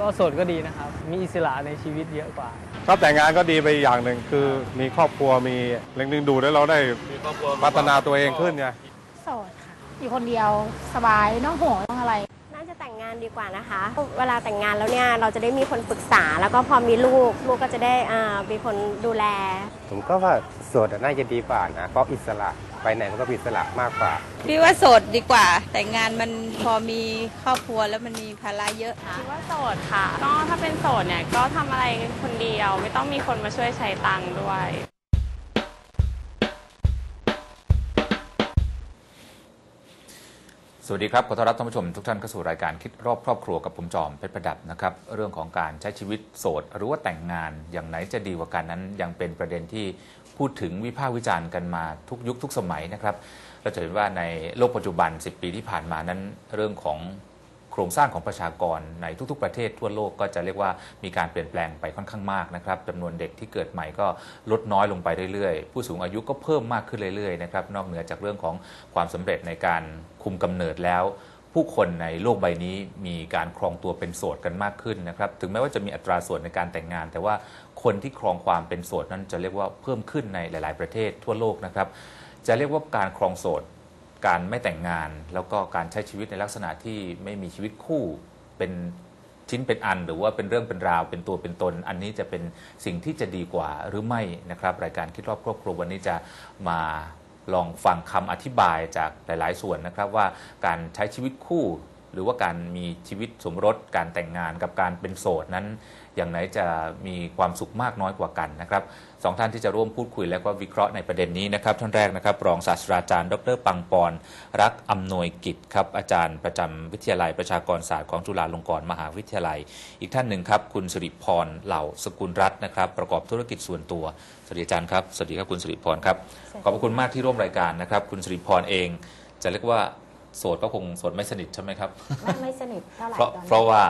ก็โสดก็ดีนะครับ มีอิสระในชีวิตเยอะกว่า ถ้าแต่งงานก็ดีไปอย่างหนึ่งคือมีครอบครัวมีเล็งดึงดูแล้วเราได้พัฒนาตัวเองขึ้นไงโสดค่ะ อยู่คนเดียวสบายไม่ต้องห่วงาจะแต่งงานดีกว่านะคะ เวลาแต่งงานแล้วเนี่ยเราจะได้มีคนปรึกษา แล้วก็พอมีลูกลูกก็จะได้อ่ามีคนดูแล ผมก็ว่าโสดน่าจะดีกว่านะ เพราะอิสระไปไหนมันก็มีอิสระมากกว่า พี่ว่าโสดดีกว่า แต่งงานมันพอมีครอบครัวแล้วมันมีภาระเยอะคิดว่าโสดค่ะ ก็ถ้าเป็นโสดเนี่ยก็ทำอะไรคนเดียวไม่ต้องมีคนมาช่วยใช้ตังค์ด้วย สวัสดีครับ ขอต้อนรับท่านผู้ชมทุกท่านเข้าสู่รายการคิดรอบครอบครัวกับผมจอมเพชรประดับนะครับ เรื่องของการใช้ชีวิตโสดหรือว่าแต่งงานอย่างไหนจะดีกว่ากันนั้น ยังเป็นประเด็นที่พูดถึงวิพากษ์วิจารณ์กันมาทุกยุคทุกสมัยนะครับเราจะเห็นว่าในโลกปัจจุบัน 10 ปีที่ผ่านมานั้น เรื่องของ ครงสร้างของประชากรในทุกๆ ประเทศทั่วโลกก็จะเรียกว่ามีการเปลี่ยนแปลงไปค่อนข้างมากนะครับจำนวนเด็กที่เกิดใหม่ก็ลดน้อยลงไปเรื่อยๆ ผู้สูงอายุก็เพิ่มมากขึ้นเรื่อยๆนะครับนอกเหนือจากเรื่องของความสำเร็จในการคุมกำเนิดแล้วผู้คนในโลกใบนี้มีการครองตัวเป็นโสดกันมากขึ้นนะครับ ถึงแม้ว่าจะมีอัตราส่วนในการแต่งงาน แต่ว่าคนที่ครองความเป็นโสดนั้นจะเรียกว่าเพิ่มขึ้นในหลาย ๆ ประเทศทั่วโลกนะครับ จะเรียกว่าการครองโสด การไม่แต่งงาน แล้วก็การใช้ชีวิตในลักษณะที่ไม่มีชีวิตคู่เป็นชิ้นเป็นอัน หรือว่าเป็นเรื่องเป็นราวเป็นตัวเป็นตน อันนี้จะเป็นสิ่งที่จะดีกว่าหรือไม่นะครับ รายการคิดรอบครอบครัววันนี้จะมาลองฟังคำอธิบายจากหลาย ๆ ส่วนนะครับว่าการใช้ชีวิตคู่ หรือว่าการมีชีวิตสมรสการแต่งงานกับการเป็นโสดนั้น อย่างไหนจะมีความสุขมากน้อยกว่ากันนะครับสองท่านที่จะร่วมพูดคุยและก็วิเคราะห์ในประเด็นนี้นะครับ ท่านแรกนะครับรองศาสตราจารย์ ดรปังปอนรักอำนวยกิจครับอาจารย์ประจำวิทยาลัยประชากรศาสตร์ของจุฬาลงกรณ์มหาวิทยาลัย อีกท่านหนึ่งครับคุณสิริพรเหล่าสกุลรัตน์นะครับ ประกอบธุรกิจส่วนตัวสวัสดีอาจารย์ครับสวัสดีครับคุณสิริพรครับขอบพระคุณมากที่ร่วมรายการนะครับ คุณสิริพรเอง จะเรียกว่า โสดก็คงโสดไม่สนิทใช่ไหมครับ ไม่ไม่สนิทเท่าไหร่เพราะตอนนี้เพราะว่า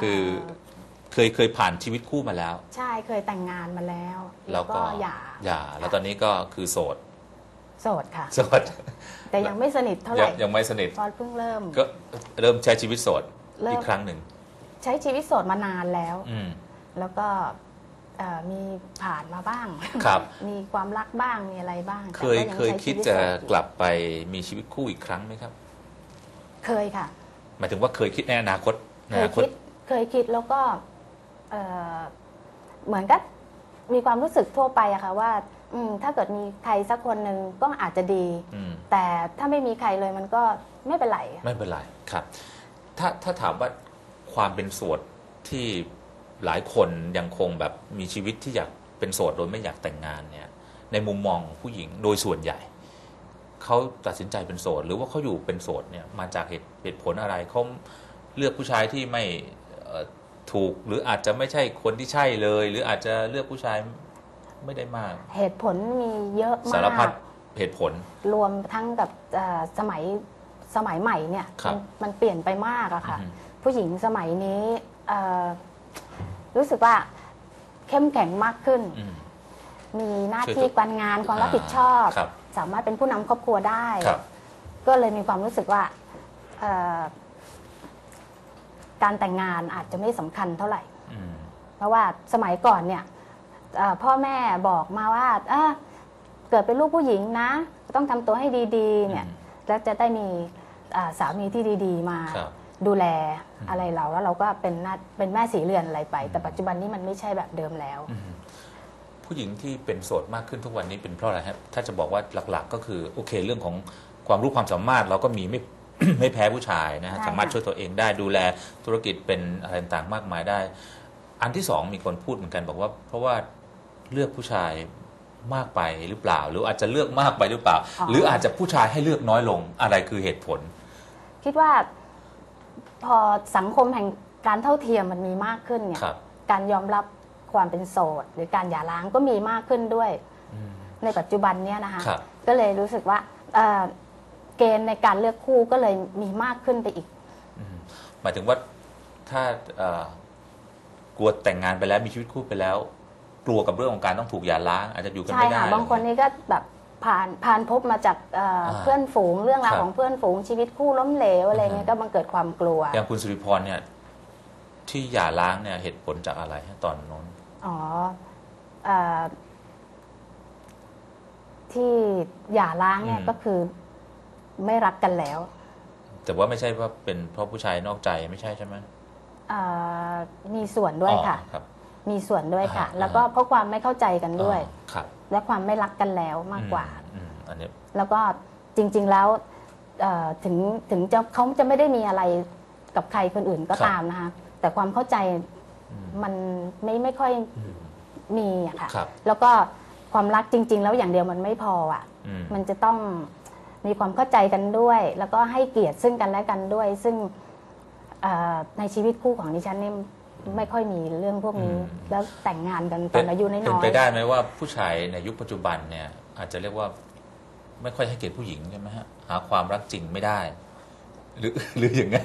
คือเอ่อเคยเคยผ่านชีวิตคู่มาแล้ว ใช่เคยแต่งงานมาแล้วแล้วก็หย่าหย่า แล้วตอนนี้ก็คือโสดโสดค่ะ โสดแต่ยังไม่สนิทเท่าไหยัร่งยังไม่สนิทเพราะเพิ่งเริ่ม ก็เริ่มใช้ชีวิตโสดเริ่ม อีกครั้งหนึ่ง ใช้ชีวิตโสดมานานแล้ว อืม แล้วก็ เอ่อมีผ่านมาบ้าง ครับ มีความรักบ้างมีอะไรบ้างเคยแต่ก็งเคยใช้คิดชีวิตจะโสอยู่กลับไปมีชีวิตคู่อีกครั้งไหมครับ เคยค่ะ หมายถึงว่าเคยคิดในอนาคตในเคอยนาคต คิดเคยคิดแล้วก็เอ่อเหมือนกับมีความรู้สึกทั่วไปอะค่ะว่าอืมถ้าเกิดมีใครสักคนหนึ่งก็อาจจะดี อืม แต่ถ้าไม่มีใครเลยมันก็ไม่เป็นไร ไม่เป็นไรครับ ถ้าถ้าถามว่าความเป็นโสดที่ หลายคนยังคงแบบมีชีวิตที่อยากเป็นโสดโดยไม่อยากแต่งงานเนี่ย ในมุมมองของผู้หญิงโดยส่วนใหญ่เขาตัดสินใจเป็นโสด หรือว่าเขาอยู่เป็นโสดเนี่ยมาจากเหตุเหตุผลอะไรเขาเลือกผู้ชายที่ไม่เอ่อถูกหรืออาจจะไม่ใช่คนที่ใช่เลย หรืออาจจะเลือกผู้ชายไม่ได้มาก เหตุผลมีเยอะมาสารพัดกเหตุผล รวมทั้งกับเอ่อสมัยสมัยใหม่เนี่ยครับมันมันเปลี่ยนไปมากอะค่ะอือฮึผู้หญิงสมัยนี้เอ่อ รู้สึกว่าเข้มแข็งมากขึ้น อืม มีหน้าช่วยที่ตัวการงานความรับผิดชอบ ครับสามารถเป็นผู้นำครอบครัวได้ ครับ ก็เลยมีความรู้สึกว่าเอ่อการแต่งงานอาจจะไม่สำคัญเท่าไหร่ อืม เพราะว่าสมัยก่อนเนี่ยเอ่อพ่อแม่บอกมาว่าเอ้อเกิดเป็นลูกผู้หญิงนะ ต้องทำตัวให้ดีๆเนี่ยอืม แล้วจะได้มีอ่าสามีที่ดี ๆ มา ครับ ดูแลอืมอะไรเราแล้วเราก็เป็นหน้าเป็นแม่สีเรือนอะไรไป แต่ปัจจุบันนี้มันไม่ใช่แบบเดิมแล้วอืมผู้หญิงที่เป็นโสดมากขึ้นทุกวันนี้เป็นเพราะอะไรครับถ้าจะบอกว่าหลักๆ ก็คือโอเคเรื่องของความรู้ความสามารถเราก็มีไม่ ไม่แพ้ผู้ชายนะฮะใช่ค่ะ สามารถช่วยตัวเองได้ดูแลธุรกิจเป็นอะไรต่างๆมากมายได้ อันที่สองมีคนพูดเหมือนกันบอกว่า เพราะว่าเลือกผู้ชายมากไปหรือเปล่า หรืออาจจะเลือกมากไปหรือเปล่า หรืออาจจะผู้ชายให้เลือกน้อยลงอะไรคือเหตุผล คิดว่า พอสังคมแห่งการเท่าเทียมมันมีมากขึ้นเนี่ยครับ การยอมรับความเป็นโสด หรือการหย่าร้างก็มีมากขึ้นด้วย อืม ในปัจจุบันเนี่ยนะคะ ครับ ก็เลยรู้สึกว่าเอ่อเกณฑ์ในการเลือกคู่ก็เลยมีมากขึ้นไปอีก อืมหมายถึงว่าถ้าเอ่อกลัวแต่งงานไปแล้วมีชีวิตคู่ไปแล้ว กลัวกับเรื่องของการต้องถูกหย่าร้าง อาจจะอยู่กันใช่ไม่ได้ค่ะ บางคนนี่ก็แบบ ผ่านผ่านพบมาจากเอ่ออาเพื่อนฝูงเรื่องราวครับของเพื่อนฝูงชีวิตคู่ล้มเหลวอะไรเงี้ยก็บังเกิดความกลัว อย่างคุณสุริพรเนี่ยที่หย่าร้างเนี่ยเหตุผลจากอะไรฮะตอนโน้น อ๋อเอ่อที่หย่าร้างเนี่ยก็คือไม่รักกันแล้วแต่ว่าไม่ใช่ว่าเป็นเพราะผู้ชายนอกใจไม่ใช่ใช่ไหมเอ่อมีส่วนด้วยค่ะ อ๋อครับ มีส่วนด้วยค่ะ อ่าฮะแล้วก็เพราะความไม่เข้าใจกันด้วยอ๋อครับ และความไม่รักกันแล้วมากกว่าอืมอืมอันนี้แล้วก็จริง ๆแล้วเอ่อถึงถึงจะเขาจะไม่ได้มีอะไรกับใครคนอื่นก็ตามนะคะแต่ความเข้าใจอืมมันไม่ไม่ค่อยอืมมีอะค่ะ ครับแล้วก็ความรักจริง ๆ แล้วอย่างเดียวมันไม่พออะอืมมันจะต้องมีความเข้าใจกันด้วย แล้วก็ให้เกียรติซึ่งกันและกันด้วย ซึ่งเอ่อในชีวิตคู่ของดิฉันนี่ ไม่ค่อยมีเรื่องพวกนี้ แล้วแต่งงานกันตอนอายุน้อยๆ เป็นไปได้ไหมว่าผู้ชายในยุคปัจจุบันเนี่ยอาจจะเรียกว่าไม่ค่อยให้เกียรติผู้หญิงใช่ไหมฮะหาความรักจริงไม่ได้ หรือหรืออย่างไง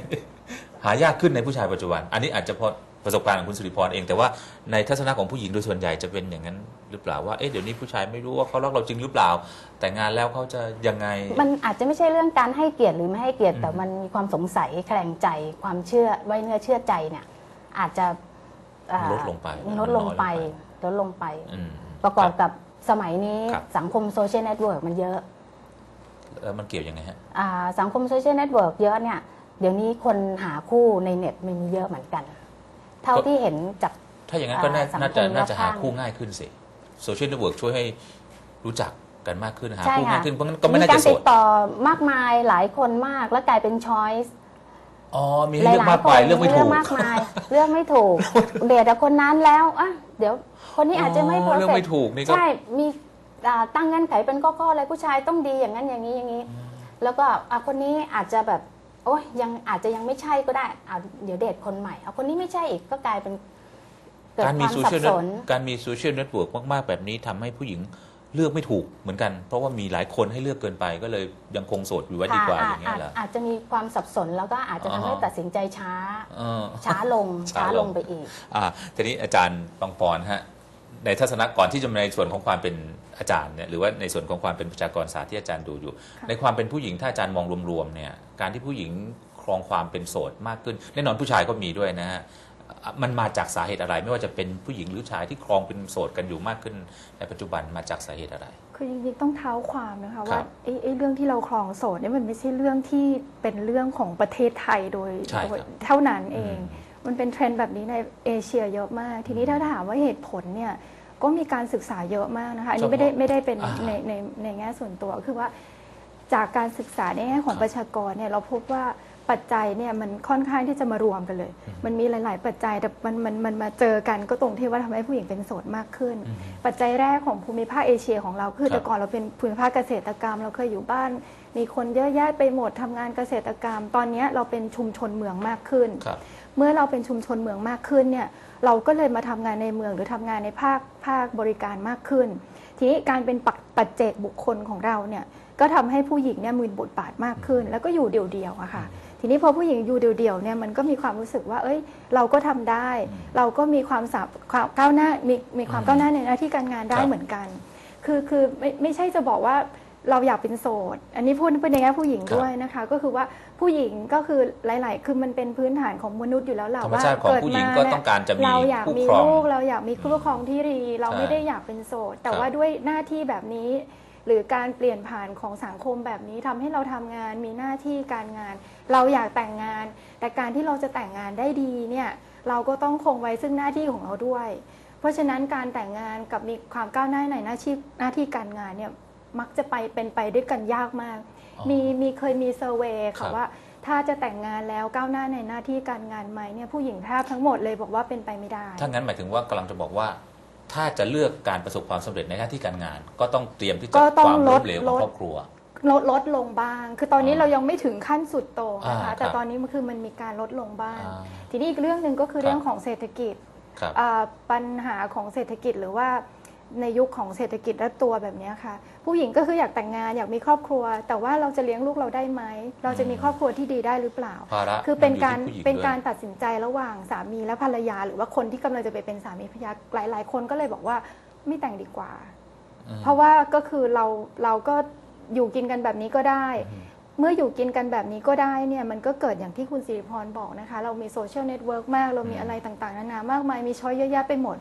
หายากขึ้นในผู้ชายปัจจุบัน อันนี้อาจจะเพราะประสบการณ์ของคุณสุริพรเองแต่ว่าในทัศนะของผู้หญิงโดยส่วนใหญ่จะเป็นอย่างนั้นหรือเปล่าว่าเอ๊ะเดี๋ยวนี้ผู้ชายไม่รู้ว่าเขารักเราจริงหรือเปล่า แต่งงานแล้วเขาจะยังไง มันอาจจะไม่ใช่เรื่องการให้เกียรติหรือไม่ให้เกียรติอืมแต่มันมีความสงสัยแคลงใจความเชื่อไว้เนื้อเชื่อใจเนี่ย อาจจะเอ่อลดลงไปลดลงไปน้อยลดลงไปอืมประกอบกับสมัยนี้ครับสังคมโซเชียลเน็ตเวิร์กมันเยอะแล้วมันเกี่ยวยังไงฮะอ่าสังคมโซเชียลเน็ตเวิร์กเยอะเนี่ย เดี๋ยวนี้คนหาคู่ในเน็ตมันมีเยอะเหมือนกัน เท่าก็ที่เห็นจากถ้าอย่างนั้นก็น่าอ่าสังคมน่าจะน่าจะหารอบข้างคู่ง่ายขึ้นสิโซเชียลเน็ตเวิร์กช่วยให้รู้จักกันมากขึ้นหาใช่คู่ค่ะง่ายขึ้นเพราะงั้นก็ไม่มีน่าการจะโสติดดต่อมากมายหลายคนมากแล้วกลายเป็นช้อยส์ อ๋อมีให้เลือกมากมายเลือกไม่ถูเลืกอกมากมายเลือกไม่ถูกเดทกับคนนั้นแล้วอะเดี๋ยวคนนี้อาจจะไม่อ๋เพออร์เลือกเฟไม่ถูกนี่ก็ใช่มีอ่าตั้งเงื่อนไขเป็นข้อๆเลยผู้ชายต้องดีอย่างนั้นอย่างนี้อย่างนี้ แล้วก็อะคนนี้อาจจะแบบโอ้ยยังอาจจะยังไม่ใช่ก็ได้อะเดี๋ยวเดทคนใหม่เอาคนนี้ไม่ใช่อีกก็กลายเป็นเกิดการคมีวามโซสัเชียบลสนการมีโซเชียลเน็ตเวิร์กมากๆ แบบนี้ทำให้ผู้หญิง เลือกไม่ถูกเหมือนกัน เพราะว่ามีหลายคนให้เลือกเกินไปก็เลยยังคงโสดอยู่ไว้ดีกว่าค่ะอย่างเงี้ยอาจเหรออาจจะมีความสับสนแล้วก็อาจจะทำให้อ๋อตัดสินใจช้าเออช้าลงช้าช้าลลงงไปอีกอ่าทีนี้อาจารย์ปังปอนฮะในทัศนะก่อนที่จะมาในส่วนของความเป็นอาจารย์เนี่ยหรือว่าในส่วนของความเป็นประชากรศาสตร์ที่อาจารย์ดูอยู่ ในความเป็นผู้หญิงถ้าอาจารย์มองรวมๆเนี่ยการที่ผู้หญิงครองความเป็นโสดมากขึ้นแน่นอนผู้ชายก็มีด้วยนะฮะอะ มันมาจากสาเหตุอะไร ไม่ว่าจะเป็นผู้หญิงหรือชายที่ครองเป็นโสดกันอยู่มากขึ้น ในปัจจุบันมาจากสาเหตุอะไร คือจริงๆต้องเท้าความนะคะครัว่าบไอ้ไอ้เรื่องที่เราครองโสดเนี่ยมันไม่ใช่เรื่องที่เป็นเรื่องของประเทศไทยโดยใช่ครับ โดยเท่านั้นเองอืมมันเป็นเทรนด์แบบนี้ในเอเชียเยอะมาก ทีนี้ถ้าถามว่าเหตุผลเนี่ยก็มีการศึกษาเยอะมากนะคะอันนี้ไม่ได้ไม่ได้เป็นอ่า ในในในแง่ส่วนตัวคือว่า จากการศึกษาในแง่ของครับประชากรเนี่ยเราพบว่า ปัจจัยเนี่ยมันค่อนข้างที่จะมารวมกันเลย มันมีหลาย ๆ ปัจจัยแต่มันมันมันมาเจอกันก็ตรงที่ว่าทำให้ผู้หญิงเป็นโสดมากขึ้นอืมปัจจัยแรกของภูมิภาคเอเชียของเราคือครับแต่ก่อนเราเป็นภูมิภาคเกษตรกรรม เราเคยอยู่บ้าน มีคนเยอะแยะไปหมดทำงานเกษตรกรรม ตอนนี้เราเป็นชุมชนเมืองมากขึ้นครับเมื่อเราเป็นชุมชนเมืองมากขึ้นเนี่ยเราก็เลยมาทำงานในเมืองหรือทำงานในภาคภาคบริการมากขึ้น ทีนี้การเป็นปักปัจเจกบุคคลของเราเนี่ยก็ทำให้ผู้หญิงเนี่ยมีบทบาทมากขึ้น แล้วก็อยู่เดี่ยวๆอะค่ะ ทีนี้พอผู้หญิงอยู่เดี่ยวๆเนี่ยมันก็มีความรู้สึกว่า เอ้ย เราก็ทำได้ เราก็มีความสาความก้าวหน้ามีมีความอืมก้าวหน้าในหน้าที่การงานได้ครับเหมือนกัน คือคือไม่ไม่ใช่จะบอกว่าเราอยากเป็นโสด อันนี้พูดเป็นในแง่ผู้หญิงครับด้วยนะคะ ก็คือว่าผู้หญิงก็คือหลาย ๆ คือมันเป็นพื้นฐานของมนุษย์อยู่แล้วแหละธรรมว่าชาติของเกิดผู้หญิงมาก็เนี่ยต้องการจะมีเราอยากคู่มีครองลูกเราอยากมีคู่ครองที่ดี เราใช่ไม่ได้อยากเป็นโสด แต่ครับว่าด้วยหน้าที่แบบนี้ หรือการเปลี่ยนผ่านของสังคมแบบนี้ทำให้เราทำงานมีหน้าที่การงาน เราอยากแต่งงาน แต่การที่เราจะแต่งงานได้ดีเนี่ยเราก็ต้องคงไว้ซึ่งหน้าที่ของเราด้วย เพราะฉะนั้นการแต่งงานกับมีความก้าวหน้าในหน้าที่หน้าที่การงานเนี่ยมักจะไปเป็นไปด้วยกันยากมากอ๋อมีมีเคยมีเซอร์เวยครัค่ะบว่าถ้าจะแต่งงานแล้วก้าวหน้าในหน้าที่การงานไหมเนี่ยผู้หญิงแทบทั้งหมดเลยบอกว่าเป็นไปไม่ได้ ถ้างั้นหมายถึงว่ากำลังจะบอกว่า ถ้าจะเลือกการประสบความสำเร็จในหน้าที่การงาน ก็ต้องเตรียมที่จะก็ต้องความลล้ดมเหลวขลองดครอบครัว ลดลดลงบ้าง คือตอนนี้อ่าเรายังไม่ถึงขั้นสุดโต่งนะอ่าครัคะบแต่ตอนนี้มันคือมันมีการลดลงบ้าง อ่าทีนี้อีกเรื่องหนึ่งก็คือครับ เรื่องของเศรษฐกิจครับ อ่าปัญหาของเศรษฐกิจหรือว่า ในยุคของเศรษฐกิจและตัวแบบเนี้ยค่ะ ผู้หญิงก็คืออยากแต่งงานอยากมีครอบครัว แต่ว่าเราจะเลี้ยงลูกเราได้ไหม เราจะมีครอบครัวที่ดีได้หรือเปล่าภาระคือเป็นการมัอยู่ที่ผู้หญิงเป็นด้วยการตัดสินใจระหว่างสามีและภรรยา หรือว่าคนที่กำลังจะไปเป็นสามีภรรยาหลาย ๆ คนก็เลยบอกว่าไม่แต่งดีกว่าอืมเพราะว่าก็คือเราเราก็อยู่กินกันแบบนี้ก็ได้อืมเมื่ออยู่กินกันแบบนี้ก็ได้เนี่ยมันก็เกิดอย่างที่คุณสิริพรบอกนะคะ เรามีโซเชียลเน็ตเวิร์กมาก เรามีอืมอะไรต่างๆ นานามากมาย มีช้อยเยอะแยะไปหมด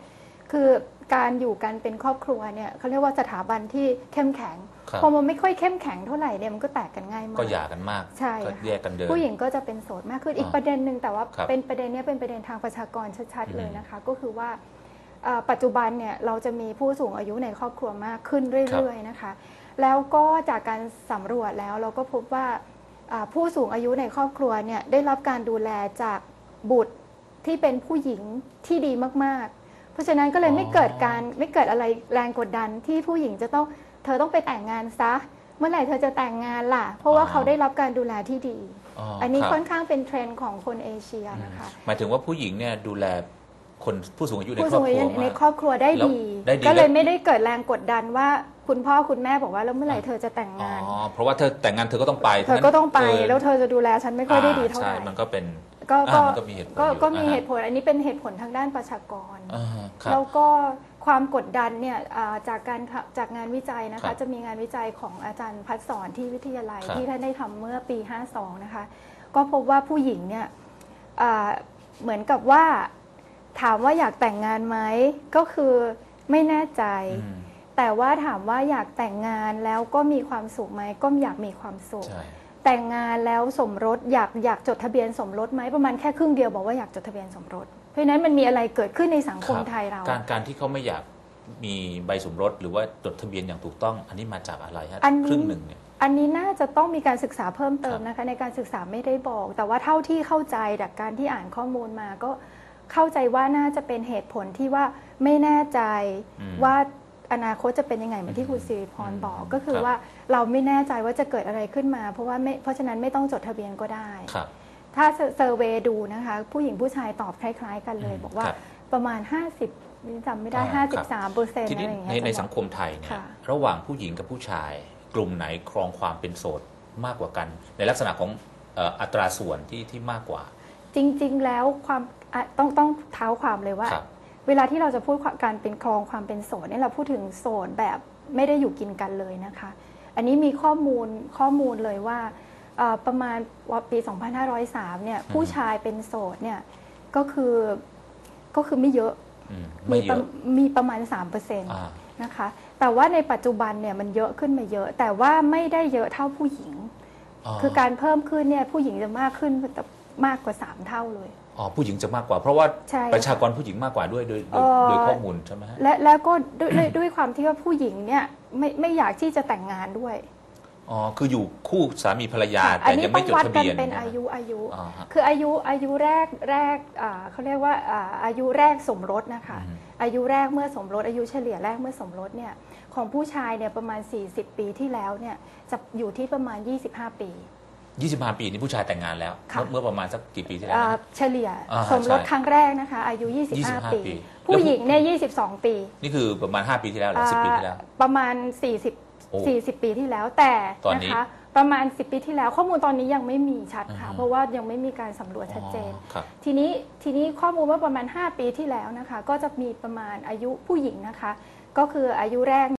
คือการอยู่กันเป็นครอบครัวเนี่ยเขาเรียกว่าสถาบันที่เข้มแข็งครับพอมันไม่ค่อยเข้มแข็งเท่าไหร่เนี่ยมันก็แตกกันง่ายมากก็หย่ากันมากใช่ก็ค่ะแยกกันเดินผู้หญิงก็จะเป็นโสดมากขึ้นอีกอ่าประเด็นหนึ่งแต่ว่าครับเป็นประเด็นเนี้ยเป็นประเด็นทางประชากรชัดอืมๆเลยนะคะ ก็คือว่าเอ่อปัจจุบันเนี่ยเราจะมีผู้สูงอายุในครอบครัวมากขึ้นเรื่อยๆนะคะ แล้วก็จากการสำรวจแล้วเราก็พบว่าอ่าผู้สูงอายุในครอบครัวเนี่ยได้รับการดูแลจากบุตรที่เป็นผู้หญิงที่ดีมากๆ เพราะฉะนั้นก็เลยอ๋อไม่เกิดการไม่เกิดอะไรแรงกดดันที่ผู้หญิงจะต้องเธอต้องไปแต่งงานซะ เมื่อไหร่เธอจะแต่งงานล่ะ เพราะว่าเขาได้รับการดูแลที่ดี อันนี้รับค่อนข้างเป็นเทรนด์ของคนเอเชียนะคะหมายถึงว่าผู้หญิงเนี่ยดูแลคนผู้สูงอายุในผู้ครสูอบงคอารัยุวในมากครอบครัวได้แล้วดีได้ดี ก็เลยแล้วไม่ได้เกิดแรงกดดันว่าคุณพ่อคุณแม่บอกว่าแล้วเมื่อไหร่เธอจะแต่งอ๋องานเพราะว่าเธอแต่งงานเธอก็ต้องไป เธอก็ต้องไปเพราะฉะนั้นแล้วเธอจะดูแลฉันไม่ค่อยได้ดีเท่าไหร่ใช่มันก็เป็น ก็อ่าก็มันก็มีเหตุผลก็อยู่ก็มีอ่าเหตุผลอันนี้เป็นเหตุผลทางด้านประชากร อ่าครับ แล้วก็ความกดดันเนี่ยอ่าจากการทำจากงานวิจัยนะครัคะ บจะมีงานวิจัยของอาจารย์พัฒสอนที่วิทยาลัยครับ ที่ท่านได้ทำเมื่อปี 52 นะคะ ก็พบว่าผู้หญิงเนี่ยอ่าเหมือนกับว่าถามว่าอยากแต่งงานไหมก็คือไม่แน่ใจ อืมแต่ว่าถามว่าอยากแต่งงานแล้วก็มีความสุขไหมก็อยากมีความสุข ใช่ แต่งงานแล้วสมรสอยากอยากจดทะเบียนสมรสไหมประมาณแค่ครึ่งเดียวบอกว่าอยากจดทะเบียนสมรส เพราะฉะนั้นมันมีอะไรเกิดขึ้นในสังคมครับไทยเรา การการที่เขาไม่อยากมีใบสมรสหรือว่าจดทะเบียนอย่างถูกต้อง อันนี้มาจากอะไรฮะอันนี้ครึ่งหนึ่งเนี่ยอันนี้น่าจะต้องมีการศึกษาเพิ่มเติมครับนะคะในการศึกษาไม่ได้บอก แต่ว่าเท่าที่เข้าใจจากการที่อ่านข้อมูลมาก็เข้าใจว่าน่าจะเป็นเหตุผลที่ว่าไม่แน่ใจอืมว่า อนาคตจะเป็นยังไงเหมือนที่คุณสิริพรบอกอืมก็คือครับว่าเราไม่แน่ใจว่าจะเกิดอะไรขึ้นมา เพราะว่าไม่เพราะฉะนั้นไม่ต้องจดทะเบียนก็ได้ ครับ ถ้าเซอร์เวย์ดูนะคะ ผู้หญิงผู้ชายตอบคล้าย ๆ กันเลยอืมบอกว่าครับ ประมาณ 50นี่จำไม่ได้ อ่าครับ 53เปอร์เซ็นต์ทีอะนี้ไรอย่างในเงี้ยในจะบอกสังคมไทยเนี่ยค่ะระหว่างผู้หญิงกับผู้ชาย กลุ่มไหนครองความเป็นโสดมากกว่ากัน ในลักษณะของเอ่ออัตราส่วนที่ที่มากกว่า จริง ๆ แล้วความอะต้องต้องเท้าความเลยว่า ครับ เวลาที่เราจะพูดการเป็นครองความเป็นโสดเนี่ยเราพูดถึงโสดแบบไม่ได้อยู่กินกันเลยนะคะ อันนี้มีข้อมูลข้อมูลเลยว่าเอ่อประมาณว่าปี 2503 เนี่ยผู้ชายเป็นโสดเนี่ยก็คือก็คือไม่เยอะอืมไม่เยประอะมีประมาณ3%อ่านะคะ แต่ว่าในปัจจุบันเนี่ยมันเยอะขึ้นมาเยอะ แต่ว่าไม่ได้เยอะเท่าผู้หญิง คือการเพิ่มขึ้นเนี่ยผู้หญิงจะมากขึ้นแต่มากกว่า 3 เท่าเลย อ๋อผู้หญิงจะมากกว่า เพราะว่าใช่ประชากรผู้หญิงมากกว่าด้วยโดยโดยเอ่อโดยข้อมูลใช่ไหมฮะ และแล้วก็ด้วยด้วยด้วยความที่ว่าผู้หญิงเนี่ยไม่ไม่อยากที่จะแต่งงานด้วยอ๋อ คืออยู่คู่สามีภรรยา ค่ะแต่นี้ยังต้ไม่องจดวัดทะกันเบียนเป็นนะอายุอายุ อ๋อฮะ คืออายุอายุแรกแรกอ่าเขาเรียกว่าอ่าอายุแรกสมรสนะคะอืม อายุแรกเมื่อสมรส อายุเฉลี่ยแรกเมื่อสมรสเนี่ยของผู้ชายเนี่ยประมาณ 40 ปีที่แล้วเนี่ยจะอยู่ที่ประมาณ 25 ปี 25 ปีนี้ผู้ชายแต่งงานแล้ว ค่ะเมื่อเมื่อประมาณสักกี่ปีที่แล้วอ่านะเฉลี่ยอ่าสมรสใช่ครั้งแรกนะคะ อายุ 25 25ปี ปี ผู้หญิงเนี่ย22 ปีนี่คือประมาณ 5 ปีที่แล้วหรือ 10 ปีที่แล้ว อ่าประมาณ โอ้40 40 ปีที่แล้วแต่ตอนนี้นะคะ ประมาณ 10 ปีที่แล้ว ข้อมูลตอนนี้ยังไม่มีชัดค่ะ อือฮึ เพราะว่ายังไม่มีการสำรวจชัดเจน อ๋อครับ ทีนี้ทีนี้ข้อมูลว่าประมาณ 5 ปีที่แล้วนะคะ ก็จะมีประมาณอายุผู้หญิงนะคะ ก็คืออายุแรก